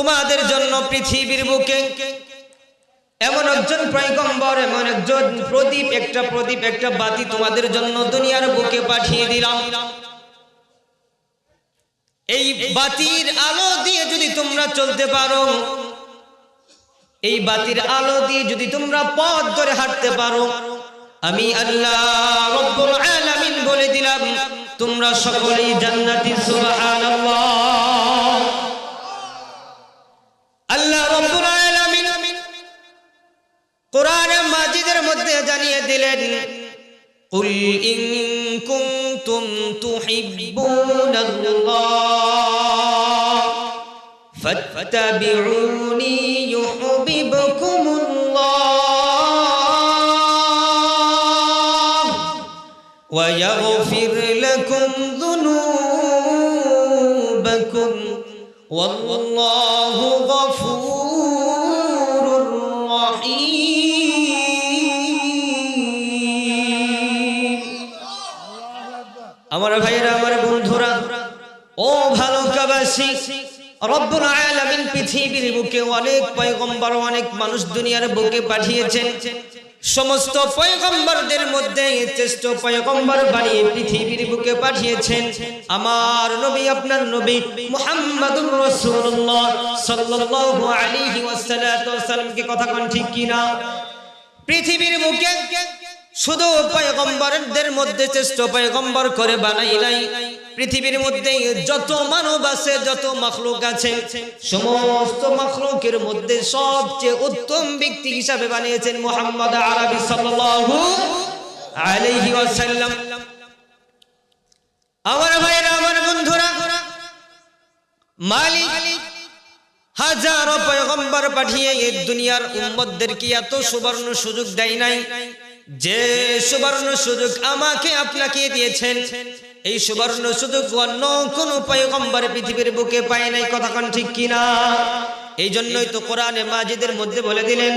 তোমাদের জন্য পৃথিবীর বুকে এমন একজন পয়গম্বর, এমন একজন প্রদীপ, একটা প্রদীপ, একটা বাতি তোমাদের জন্য দুনিয়ার বুকে পাঠিয়ে দিলাম। এই বাতির আলো দিয়ে যদি তোমরা চলতে পারো, এই বাতির আলো দিয়ে যদি তোমরা পথ ধরে হাঁটতে পারো, আমি আল্লাহ বলে দিলাম, তোমরা সকলেই জান্নাতি, সুবহানাল্লাহ। البر قل إن كنتم تحبون الله فاتبعوني يحببكم الله ويغفر لكم ذنوبكم. والله غفور আমার ভাইরা আমার বন্ধুরা, ও ভালো কাবাসী, রব্বুল আলামিন পৃথিবীর বুকে অনেক পয়গম্বর, অনেক মানুষ দুনিয়ার বুকে পাঠিয়েছেন। সমস্ত পয়গম্বরদের মধ্যে শ্রেষ্ঠ পয়গম্বর বানিয়ে পৃথিবীর বুকে পাঠিয়েছেন আমার নবী, আপনার নবী মুহাম্মাদুর রাসূলুল্লাহ সাল্লাল্লাহু আলাইহি ওয়াসাল্লাম। কথা কোন ঠিক কিনা? পৃথিবীর বুকে শুধু পয়গম্বরদের মধ্যে শ্রেষ্ঠ পয়গম্বর করে বানাই নাই। পৃথিবীর মধ্যে যত মানব আছে, যত মখলুক আছে, সমস্ত মখলুকের মধ্যে সবচেয়ে উত্তম ব্যক্তি হিসাবে বানিয়েছেন মোহাম্মদ আরবি সাল্লাল্লাহু আমার ভাইরা আমার বন্ধুরা, মালিক হাজারো পয়গম্বর পাঠিয়ে এই দুনিয়ার উম্মতদেরকে এত সুবর্ণ সুযোগ দেয় নাই। যে সুবর্ণ সুযোগ আমাকে আপনাকে দিয়েছেন, এই সুবর্ণ সুযোগ অন্য কোন পয়গম্বর পৃথিবীর বুকে পায় নাই, কথা কোন ঠিক কিনা? এই জন্যই তো কোরআনে মাজিদের মধ্যে বলে দিলেন,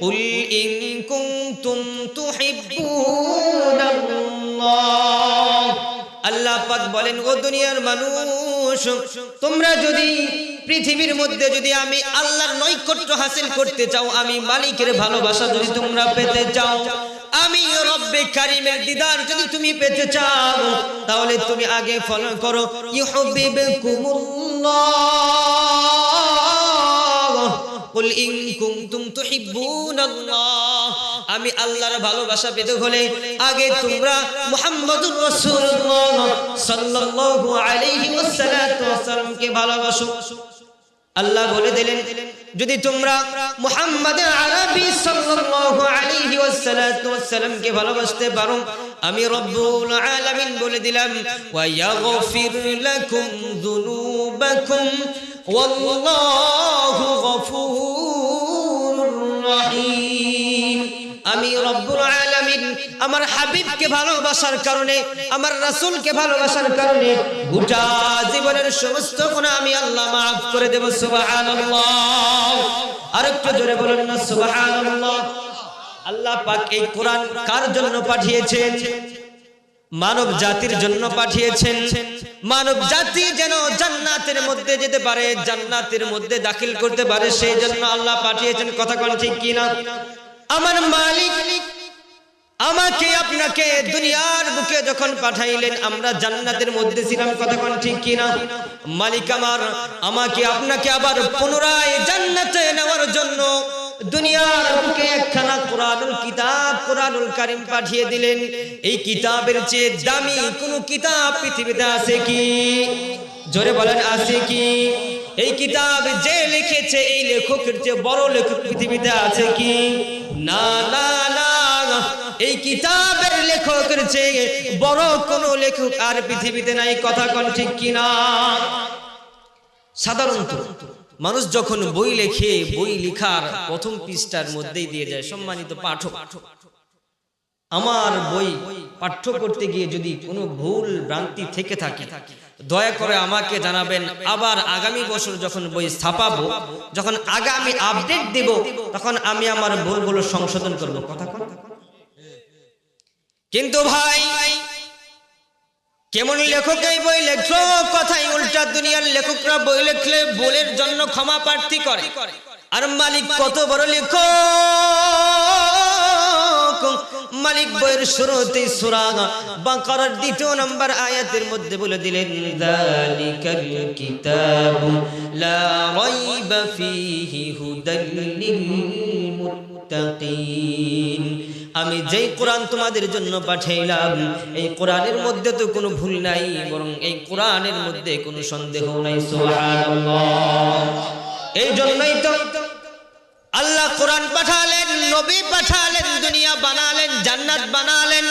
কুল ইন কুনতুম তুহিব্বুনাল্লাহ। আল্লাহ পাক বলেন, ও দুনিয়ার মানুষ, তোমরা যদি পৃথিবীর মধ্যে যদি আমি আল্লাহর নৈকট্য হাসিল করতে চাও, আমি মালিকের ভালোবাসা যদি তোমরা পেতে চাও আমি রব্বে কারিমের দিদার, যদি তুমি পেতে চাও, তাহলে তুমি আগে ফলো করো। কুল ইন কুনতুম তুহিব্বুনাল্লাহ। আমি আল্লাহর ভালোবাসা পেতে হলে আগে তোমরা মুহাম্মদুর রাসূলুল্লাহ সাল্লাল্লাহু আলাইহি ওয়াসাল্লামকে ভালোবাসো। আল্লাহ বলে দিলেন, যদি তোমরা মুহাম্মদ আরবি সাল্লাল্লাহু আলাইহি ওয়াসাল্লামকে ভালোবাসতে পারো, আমি রব্বুল আলামিন বলে দিলাম ওয়া ইয়াগফির লাকুম যুনুবাকুম, ওয়াল্লাহু গফুরুর রহিম। আমি রব্বুল আলামিন আমার হাবিবকে ভালোবাসার কারণে, আমার রাসূলকে ভালোবাসার কারণে গোটা জীবনের সমস্ত গুনাহ আমি আল্লাহ maaf করে দেব, সুবহানাল্লাহ। আরেকটু জোরে বলুন না, সুবহানাল্লাহ। আল্লাহ পাক এই কোরআন কার জন্য পাঠিয়েছেন? মানব জাতির জন্য পাঠিয়েছেন। মানব জাতি যেন জান্নাতের মধ্যে যেতে পারে, জান্নাতের মধ্যে দাখিল করতে পারে, সেই জন্য আল্লাহ পাঠিয়েছেন। কথা কোন ঠিক কিনা? আমার মালিক আমাকে আপনাকে দুনিয়ার বুকে যখন পাঠাইলেন, আমরা জান্নাতের মধ্যে ছিলাম কোন ঠিক কিনা? মালিক আমার আমাকে আপনাকে আবার পুনরায় জান্নাতে নেওয়ার জন্য দুনিয়ার একখানা কোরআনুল কিতাব, কোরআনুল কারিম পাঠিয়ে দিলেন। এই কিতাবের চেয়ে দামি কোন কিতাব পৃথিবীতে আছে কি? জোরে বলেন, আছে কি? এই কিতাব যে লিখেছে, এই লেখকের যে বড় লেখক পৃথিবীতে আছে কি? না না না। এই কিতাবের লেখকের চেয়ে বড় কোন লেখক আর পৃথিবীতে নাই, কথা কোন ঠিক কিনা? সাধারণত মানুষ যখন বই লেখে, বই লিখার প্রথম পৃষ্ঠার মধ্যেই দিয়ে যায়, সম্মানিত পাঠক। আমার বই পাঠ্য করতে গিয়ে যদি কোনো ভুল ভ্রান্তি থেকে থাকে দয়া করে আমাকে জানাবেন, আবার আগামী বছর যখন বই ছাপাবো, যখন আগামী আপডেট দেব, তখন আমি আমার ভুলগুলো সংশোধন করব। কথা কিন্তু ভাই, কেমন লেখক এই বই লেখলো? কথাই উল্টা, দুনিয়ার লেখকরা বই লেখলে বলের জন্য ক্ষমা প্রার্থী করে। আর মালিক কত বড় লেখক? মালিক বইয়ের শুরুতে সূরা বাকারার দ্বিতীয় নম্বর আয়াতের মধ্যে বলে দিলেন যালিকাল কিতাবু লা রাইবা ফীহি হুদাল আমি যেই কোরআন তোমাদের জন্য পাঠাইলাম, এই কোরআনের মধ্যে তো কোনো ভুল নাই, বরং এই কোরআনের মধ্যে কোনো সন্দেহ নাই, সুবহানাল্লাহ। এই জন্যই তো কোরআন পাঠালেন, নবী পাঠালেন, দুনিয়া বানালেন, জান্নাত বানালেন।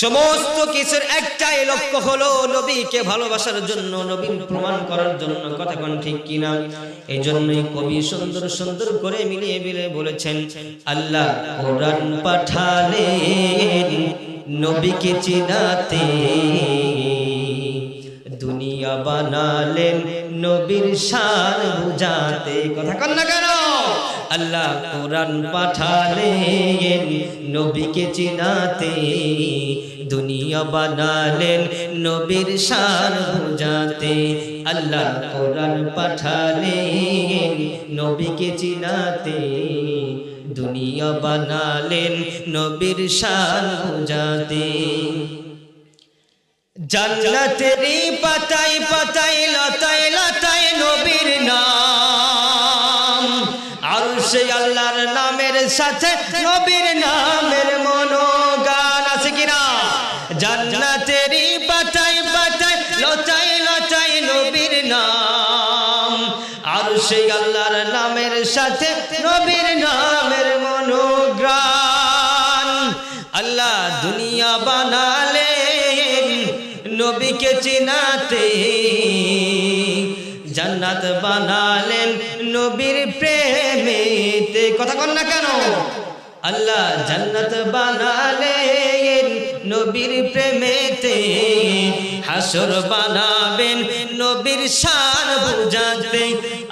সমস্ত কিছুর একটাই লক্ষ্য হলো নবীকে ভালোবাসার জন্য নবীন প্রমাণ করার জন্য। কথা কোন ঠিক কিনা? এই জন্যই কবি সুন্দর সুন্দর করে মিলিয়ে মিলিয়ে বলেছেন, আল্লাহ কোরআন পাঠালেন, নবীকে চিনাতে। দুনিয়া বানালেন, নবীর শান বুঝাতে। কথা কন না কেন? আল্লাহ কোরআন পাঠালেন, নবীকে চিনাতে। দুনিয়া বানালেন, নবীর শান বুঝাতে। আল্লাহ কোরআন পাঠালেন, নবীকে চিনাতে। দুনিয়া বানালেন, নবীর শান বুঝাতে। জান্নাতেরই পাতাই পাতাই সাথে নবীর নামের মনোগান আছে কিনা? জান্নাতেরই পাতাই পাতাই লতাই লতাই নবীর নাম। আর সে আল্লাহর নামের সাথে নবীর নামের মনোগ্রান আল্লাহ দুনিয়া বানালেন, নবীকে চিনাতে জান্নাত বানালেন নবীর প্রেমেতে। কথা কন না কেন? আল্লাহ জান্নাত বানালেন নবীর প্রেমেতে। হাসর বানাবেন নবীর শান বুঝাতে।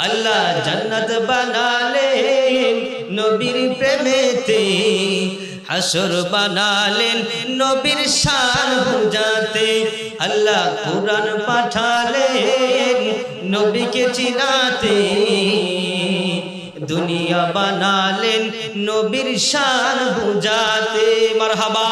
আল্লাহ জান্নাত বানালেন নবীর প্রেমেতে। হাসর বানালেন নবীর শান বুঝাতে। আল্লাহ কোরআন পাঠালেন নবীকে চিনাতে। দুনিয়া বানালেন নবীর শান বুঝাতে। মারহাবা।